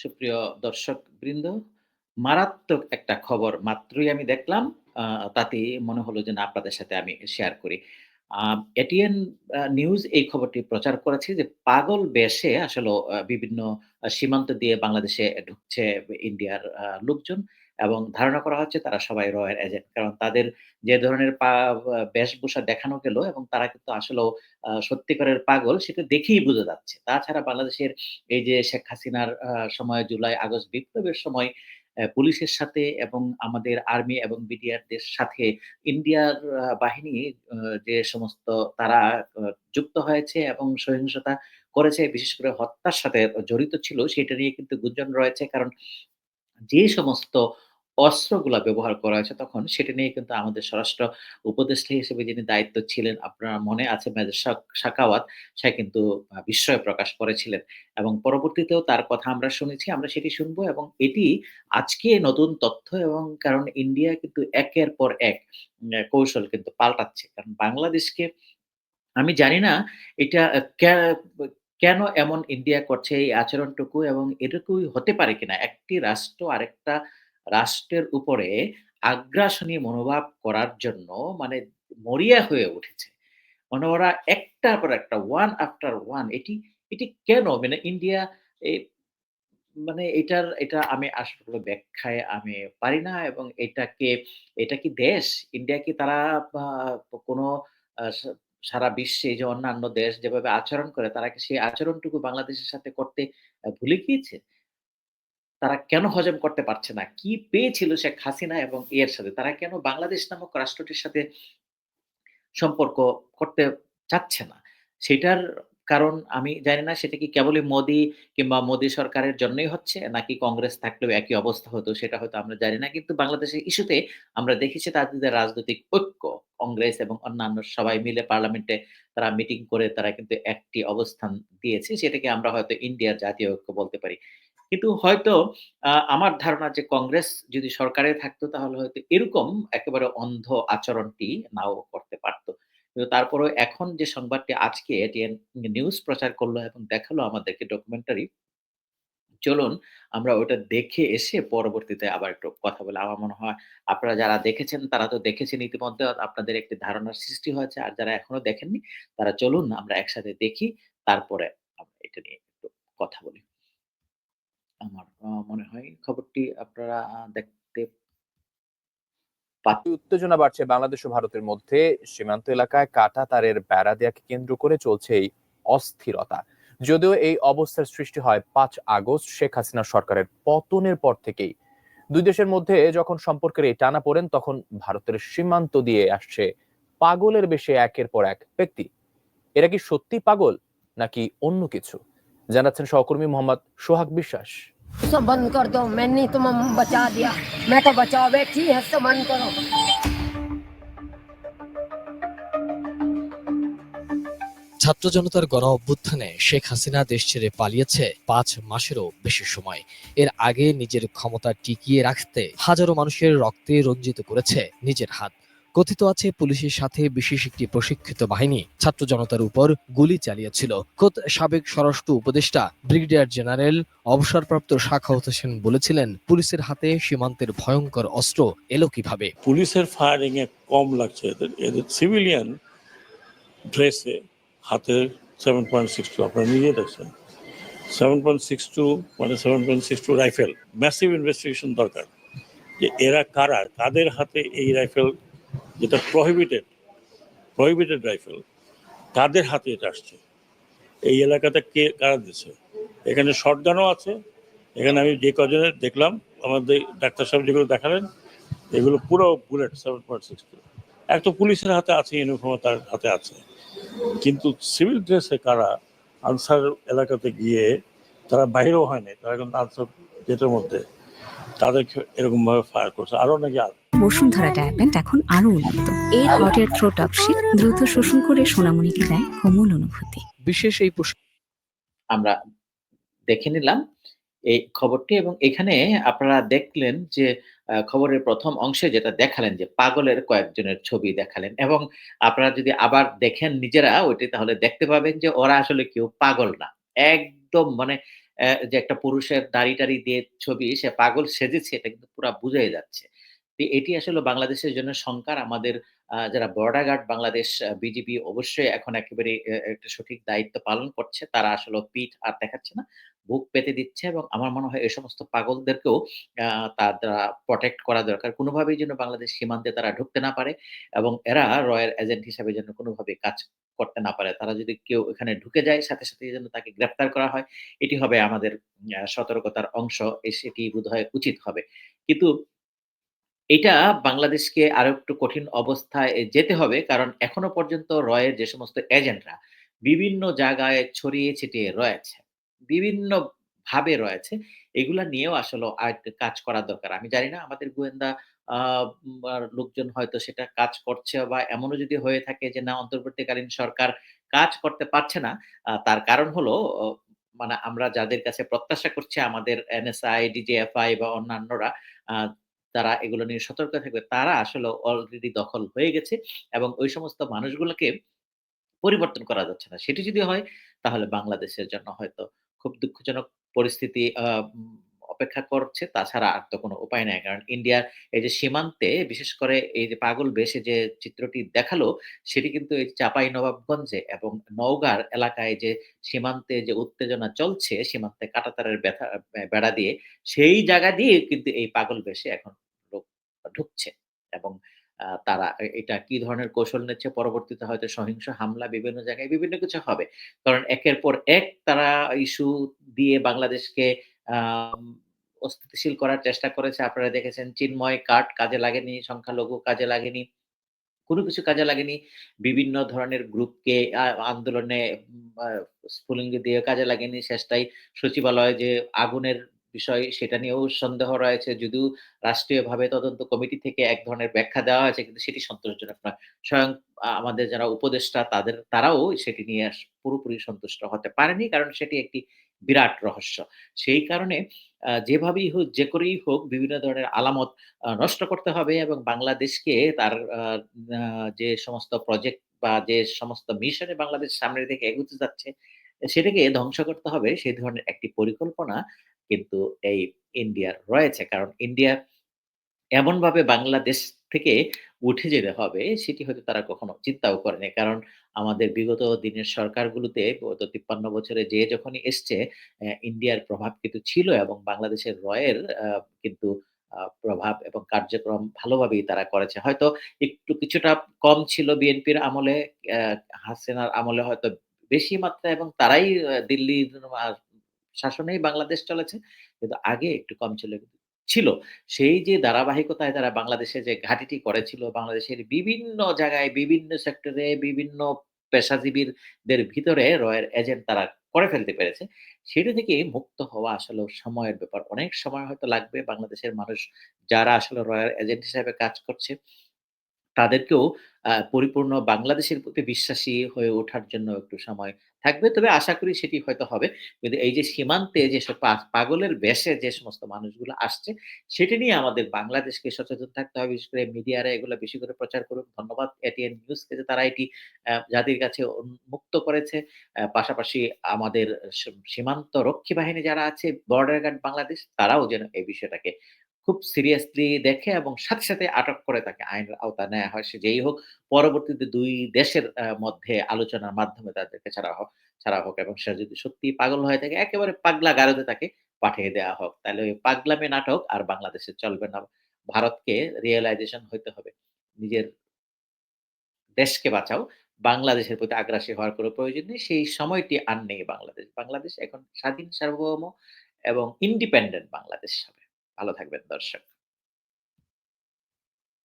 সুপ্রিয় দর্শক বৃন্দ, মারাত্মক একটা খবর মাত্রই আমি দেখলাম। তাতে মনে হলো যে না আপনাদের সাথে আমি শেয়ার করি। এটিএন নিউজ এই খবরটি প্রচার করেছে যে পাগল বেশে আসলে বিভিন্ন সীমান্ত দিয়ে বাংলাদেশে ঢুকছে ইন্ডিয়ার লোকজন এবং ধারণা করা হচ্ছে তারা সবাই র এর এজেন্ট। কারণ তাদের যে ধরনের বেশভূষা দেখানো গেল এবং তারা কিন্তু আসলেও সত্যিকারের পাগল সেটা দেখেই বোঝা যাচ্ছে। তাছাড়া বাংলাদেশের এই যে শেখ হাসিনার সময় জুলাই, আগস্ট বিপ্লবের সময় পুলিশের সাথে এবং আমাদের আর্মি এবং বিডিআরদের সাথে ইন্ডিয়ার বাহিনী যে সমস্ত তারা যুক্ত হয়েছে এবং সহিংসতা করেছে, বিশেষ করে হত্যার সাথে জড়িত ছিল, সেটা নিয়ে কিন্তু গুঞ্জন রয়েছে। কারণ যে সমস্ত অস্ত্রগুলা ব্যবহার করা হয়েছে, তখন সেটা নিয়ে কিন্তু আমাদের স্বরাষ্ট্র উপদেষ্টা হিসেবে যিনি দায়িত্ব ছিলেন, আপনার মনে আছে মেজর শা শাখাওয়াত সে কিন্তু বিস্ময় প্রকাশ করেছিলেন এবং পরবর্তীতেও তার কথা আমরা শুনেছি। আমরা সেটি শুনব এবং এটি আজকে নতুন তথ্য এবং কারণ ইন্ডিয়া কিন্তু একের পর এক কৌশল কিন্তু পাল্টাচ্ছে। কারণ বাংলাদেশকে, আমি জানি না, এটা কেন এমন ইন্ডিয়া করছে এই আচরণটুকু এবং এটুকুই হতে পারে কিনা? একটি রাষ্ট্র আরেকটা রাষ্ট্রের উপরে আগ্রাসনী মনোভাব করার জন্য মানে মরিয়া হয়ে উঠেছে। মানে ওরা একটার পর একটা, one after one, এটি এটি কেন? মানে ইন্ডিয়া মানে এটার, এটা আমি আসলে ব্যাখ্যায় আমি পারি না এবং এটাকে, এটা কি দেশ? ইন্ডিয়া কি তারা কোনো সারা বিশ্বে যে অন্যান্য দেশ যেভাবে আচরণ করে, তারা কি সেই আচরণটুকু বাংলাদেশের সাথে করতে ভুলে গিয়েছে? তারা কেন হজম করতে পারছে না? কি পেয়েছিল শেখ হাসিনা এবং এর সাথে? তারা কেন বাংলাদেশ নামক রাষ্ট্রটির সাথে সম্পর্ক করতে চাচ্ছে না? সেটার কারণ আমি জানি না, সেটা কি কেবলই মোদি কিংবা মোদি সরকারের জন্যই হচ্ছে নাকি কংগ্রেস থাকলেও একই অবস্থা হতো সেটা হয়তো আমরা জানি না। কিন্তু বাংলাদেশের ইস্যুতে আমরা দেখেছি তাদের রাজনৈতিক ঐক্য কংগ্রেস এবং অন্যান্য সবাই মিলে পার্লামেন্টে তারা মিটিং করে তারা কিন্তু একটি অবস্থান দিয়েছে। সেটাকে আমরা হয়তো ইন্ডিয়ার জাতীয় ঐক্য বলতে পারি। কিন্তু হয়তো আমার ধারণা যে কংগ্রেস যদি সরকারে থাকতো তাহলে হয়তো এরকম একেবারে অন্ধ আচরণটি নাও করতে পারত। কিন্তু তারপরেও এখন যে সংবাদটি আজকে নিউজ প্রচার করল এবং দেখাল আমাদেরকে ডকুমেন্টারি চলুন আমরা ওটা দেখে এসে পরবর্তীতে আবার একটু কথা বলে আমার মনে হয় আপনারা যারা দেখেছেন তারা তো দেখেছেন ইতিমধ্যে, আপনাদের একটি ধারণার সৃষ্টি হয়েছে। আর যারা এখনও দেখেননি তারা চলুন আমরা একসাথে দেখি। তারপরে আমরা এটা নিয়ে একটু কথা বলি। আমার মনে হয় খবরটি আপনারা দেখতে উত্তেজনা বাড়ছে বাংলাদেশ ও ভারতের মধ্যে সীমান্ত এলাকায় কাটা তারের বেড়া দেয়াকে কেন্দ্র করে চলছে এই অস্থিরতা। যদিও এই অবস্থার সৃষ্টি হয় পাঁচ আগস্ট, শেখ হাসিনা সরকারের পতনের পর থেকেই। দুই দেশের মধ্যে যখন সম্পর্কের এই টানা পড়েন, তখন ভারতের সীমান্ত দিয়ে আসছে পাগলের বেশে একের পর এক ব্যক্তি। এরা কি সত্যি পাগল, নাকি অন্য কিছু? জানাচ্ছেন সহকর্মী মোহাম্মদ সোহাগ বিশ্বাস। सब बंद कर दो मैंने तुम बचा दिया मैं तो बचाओ बैठी है सब बंद करो ছাত্র জনতার গণ অভ্যুত্থানে শেখ হাসিনা দেশ ছেড়ে পালিয়েছে পাঁচ মাসেরও বেশি সময় এর আগে নিজের ক্ষমতা টিকিয়ে রাখতে হাজারো মানুষের রক্তে রঞ্জিত করেছে নিজের হাত কথিত আছে, পুলিশের সাথে বিশেষ একটি প্রশিক্ষিত বাহিনী ছাত্র জনতার উপর গুলি চালিয়েছিল। খোদ সাবেক স্বরাষ্ট্র উপদেষ্টা ব্রিগেডিয়ার জেনারেল অবসরপ্রাপ্ত শাখাওয়াত হোসেন বলেছিলেন, পুলিশের হাতে সীমান্তের ভয়ঙ্কর অস্ত্র এলো কীভাবে? পুলিশের ফায়ারিং এ কম লাগছে এদের। সিভিলিয়ান ড্রেসে হাতে সেভেন পয়েন্ট সিক্স টু আপনারা নিজে দেখছেন। সেভেন পয়েন্ট সিক্স টু মানে seven point six two rifle massive investigation দরকার। যে এরা কারা? কাদের হাতে এই রাইফেল যেটা প্রহিবিটেড প্রহিবিটেড রাইফেল কাদের হাতে এটা আসছে। এই এলাকাতে কে, কারা দিচ্ছে এখানে শর্টগানও আছে, এখানে আমি যে কজনের দেখলাম, আমাদের ডাক্তার সাহেব যেগুলো দেখালেন, এগুলো পুরো বুলেট সেভেন পয়েন্ট সিক্স এক তো পুলিশের হাতে আছে ইউনিফর্ম তার হাতে আছে। কিন্তু সিভিল ড্রেসে কারা, আনসার এলাকাতে গিয়ে তারা বাইরেও হয়নি, তারা কিন্তু আনসার গেটের মধ্যে, তাদেরকে এরকমভাবে ফায়ার করছে। আরও নাকি বসুন্ধরা ডায়াপেন্ট এখন আরও উন্নত এর হটের থ্রো টপশিট দ্রুত শোষণ করে সোনামণিকে দেয় কোমল অনুভূতি বিশেষ এই আমরা দেখে নিলাম এই খবরটি এবং এখানে আপনারা দেখলেন যে খবরের প্রথম অংশে যেটা দেখালেন যে পাগলের কয়েকজনের ছবি দেখালেন এবং আপনারা যদি আবার দেখেন নিজেরা ওইটি তাহলে দেখতে পাবেন যে ওরা আসলে কেউ পাগল না। একদম মানে যে একটা পুরুষের দাড়ি-টাড়ি দিয়ে ছবি সে পাগল সেজেছে এটা কিন্তু পুরা বুঝাই যাচ্ছে। এটি আসলে বাংলাদেশের জন্য শঙ্কার আমাদের যারা বর্ডার গার্ড বাংলাদেশ বিজিবি অবশ্যই এখন একেবারে একটা সঠিক দায়িত্ব পালন করছে। তারা আসলে পিঠ আর দেখাচ্ছে না। বুক পেতে দিচ্ছে এবং আমার মনে হয় এই সমস্ত পাগলদেরকেও তারা প্রটেক্ট করা দরকার। কোনোভাবেই যেন বাংলাদেশ সীমান্তে তারা ঢুকতে না পারে এবং এরা রয়ের এজেন্ট হিসাবে যেন কোনোভাবে কাজ করতে না পারে। তারা যদি কেউ এখানে ঢুকে যায় সাথে, সাথে যেন তাকে গ্রেপ্তার করা হয়। এটি হবে আমাদের সতর্কতার অংশ। সেটি বোধহয় উচিত হবে। কিন্তু এটা বাংলাদেশকে আরও একটু কঠিন অবস্থায় যেতে হবে। কারণ এখনও পর্যন্ত রয়ের যে সমস্ত এজেন্টরা বিভিন্ন জায়গায় ছড়িয়ে ছিটিয়ে রয়েছে। বিভিন্নভাবে রয়েছে। এগুলা নিয়েও আসলে কাজ করা দরকার। আমি জানি না আমাদের গোয়েন্দা লোকজন হয়তো সেটা কাজ করছে বা এমনও যদি হয়ে থাকে যে না অন্তর্বর্তীকালীন সরকার কাজ করতে পারছে না। তার কারণ হলো মানে আমরা যাদের কাছে প্রত্যাশা করছি আমাদের এনএসআই, ডিজিএফআই বা অন্যান্যরা তারা এগুলো নিয়ে সতর্ক থাকবে। তারা আসলে অলরেডি দখল হয়ে গেছে এবং ওই সমস্ত মানুষগুলোকে পরিবর্তন করা যাচ্ছে না। সেটি যদি হয়, তাহলে বাংলাদেশের জন্য হয়তো খুব দুঃখজনক পরিস্থিতি আ উম অপেক্ষা করছে। তাছাড়া আর তো কোনো উপায় নাই। কারণ ইন্ডিয়ার এই যে সীমান্তে, বিশেষ করে এই যে পাগল বেশে যে চিত্রটি দেখাল, সেটি কিন্তু এই চাঁপাইনবাবগঞ্জে এবং নওগাঁর এলাকায় যে সীমান্তে যে উত্তেজনা চলছে, সীমান্তে কাঁটাতারের ব্যথা বেড়া দিয়ে, সেই জায়গা দিয়ে কিন্তু এই পাগল বেশে এখন লোক ঢুকছে এবং তারা এটা কি ধরনের কৌশল নিচ্ছে, পরবর্তীতে হয়তো সহিংস হামলা, বিভিন্ন জায়গায় বিভিন্ন কিছু হবে। কারণ একের পর এক তারা ইস্যু দিয়ে বাংলাদেশকে অস্থিতিশীল করার চেষ্টা করেছে। আপনারা দেখেছেন চিন্ময় কার্ড কাজে লাগেনি, সংখ্যালঘু কাজে লাগেনি। কোনো কিছু কাজে লাগেনি। বিভিন্ন ধরনের গ্রুপকে আন্দোলনে স্ফুলিঙ্গ দিয়ে কাজে লাগেনি। শেষটাই সচিবালয়ে যে আগুনের বিষয় সেটা নিয়েও সন্দেহ রয়েছে। যদিও রাষ্ট্রীয়ভাবে তদন্ত কমিটি থেকে এক ধরনের ব্যাখ্যা দেওয়া হয়েছে কিন্তু সেটি সন্তোষজনক নয়। স্বয়ং আমাদের যারা উপদেষ্টা তাদের তারাও সেটি নিয়ে পুরোপুরি সন্তুষ্ট হতে পারেনি। কারণ সেটি একটি বিরাট রহস্য। সেই কারণে যেভাবেই হোক, যে করেই হোক বিভিন্ন ধরনের আলামত নষ্ট করতে হবে এবং বাংলাদেশকে তার যে সমস্ত প্রজেক্ট বা যে সমস্ত মিশনে বাংলাদেশ সামনের দিকে এগোতে যাচ্ছে, সেটাকে ধ্বংস করতে হবে সেই ধরনের একটি পরিকল্পনা কিন্তু এই ইন্ডিয়ার রয়েছে। কারণ ইন্ডিয়া এমনভাবে বাংলাদেশ থেকে উঠে যেতে হবে সেটি হয়তো তারা কখনো চিন্তাও করেনি। কারণ আমাদের বিগত দিনের সরকারগুলোতে গত ৫৩ বছরে যে যখনই এসছে ইন্ডিয়ার প্রভাব কিন্তু ছিল এবং বাংলাদেশের রয়ের কিন্তু প্রভাব এবং কার্যক্রম ভালোভাবেই তারা করেছে। হয়তো একটু কিছুটা কম ছিল বিএনপির আমলে, হাসিনার আমলে হয়তো বেশি মাত্রা এবং তারাই দিল্লির শাসনেই বাংলাদেশ চলেছে। কিন্তু আগে একটু কম ছিল ছিল। সেই যে ধারাবাহিকতায় তারা বাংলাদেশে যে ঘাটিটি করেছিল, বাংলাদেশের বিভিন্ন জায়গায়, বিভিন্ন সেক্টরে, বিভিন্ন পেশাজীবীদের ভিতরে রয়ের এজেন্ট তারা করে ফেলতে পেরেছে। সেটা থেকে মুক্ত হওয়া আসলে সময়ের ব্যাপার। অনেক সময় হয়তো লাগবে বাংলাদেশের মানুষ যারা আসলে রয়্যাল এজেন্ট হিসাবে কাজ করছে তাদেরকেও পরিপূর্ণ বাংলাদেশের প্রতি বিশ্বাসী হয়ে ওঠার জন্য একটু সময় থাকবে। তবে আশা করি সেটি হয়তো হবে। কিন্তু এই যে সীমান্তে যেসব পাগলের বেশে যে সমস্ত মানুষগুলো আসছে, সেটি নিয়ে আমাদের বাংলাদেশকে সচেতন থাকতে হবে। বিশেষ করে মিডিয়ারা এগুলো বেশি করে প্রচার করুক। ধন্যবাদ এটিএন নিউজকে যে তারা এটি জাতির কাছে উন্মুক্ত করেছে। পাশাপাশি আমাদের সীমান্ত রক্ষী বাহিনী যারা আছে, বর্ডার গার্ড বাংলাদেশ তারাও যেন এই বিষয়টাকে খুব সিরিয়াসলি দেখে এবং সাথে, সাথে আটক করে তাকে আইনের আওতায় নেওয়া হয়। সে যেই হোক পরবর্তীতে দুই দেশের মধ্যে আলোচনার মাধ্যমে তাদেরকে ছাড়া হোক ছাড়া হোক এবং সে যদি সত্যিই পাগল হয়ে থাকে একেবারে পাগলা গারদে তাকে পাঠিয়ে দেওয়া হোক। তাহলে ওই পাগলামি নাটক আর বাংলাদেশে চলবে না। ভারতকে রিয়েলাইজেশন হইতে হবে। নিজের দেশকে বাঁচাও। বাংলাদেশের প্রতি আগ্রাসী হওয়ার কোনো প্রয়োজন নেই। সেই সময়টি আর নেই বাংলাদেশ। বাংলাদেশ এখন স্বাধীন, সার্বভৌম এবং ইন্ডিপেন্ডেন্ট বাংলাদেশ হবে। ভালো থাকবেন দর্শক।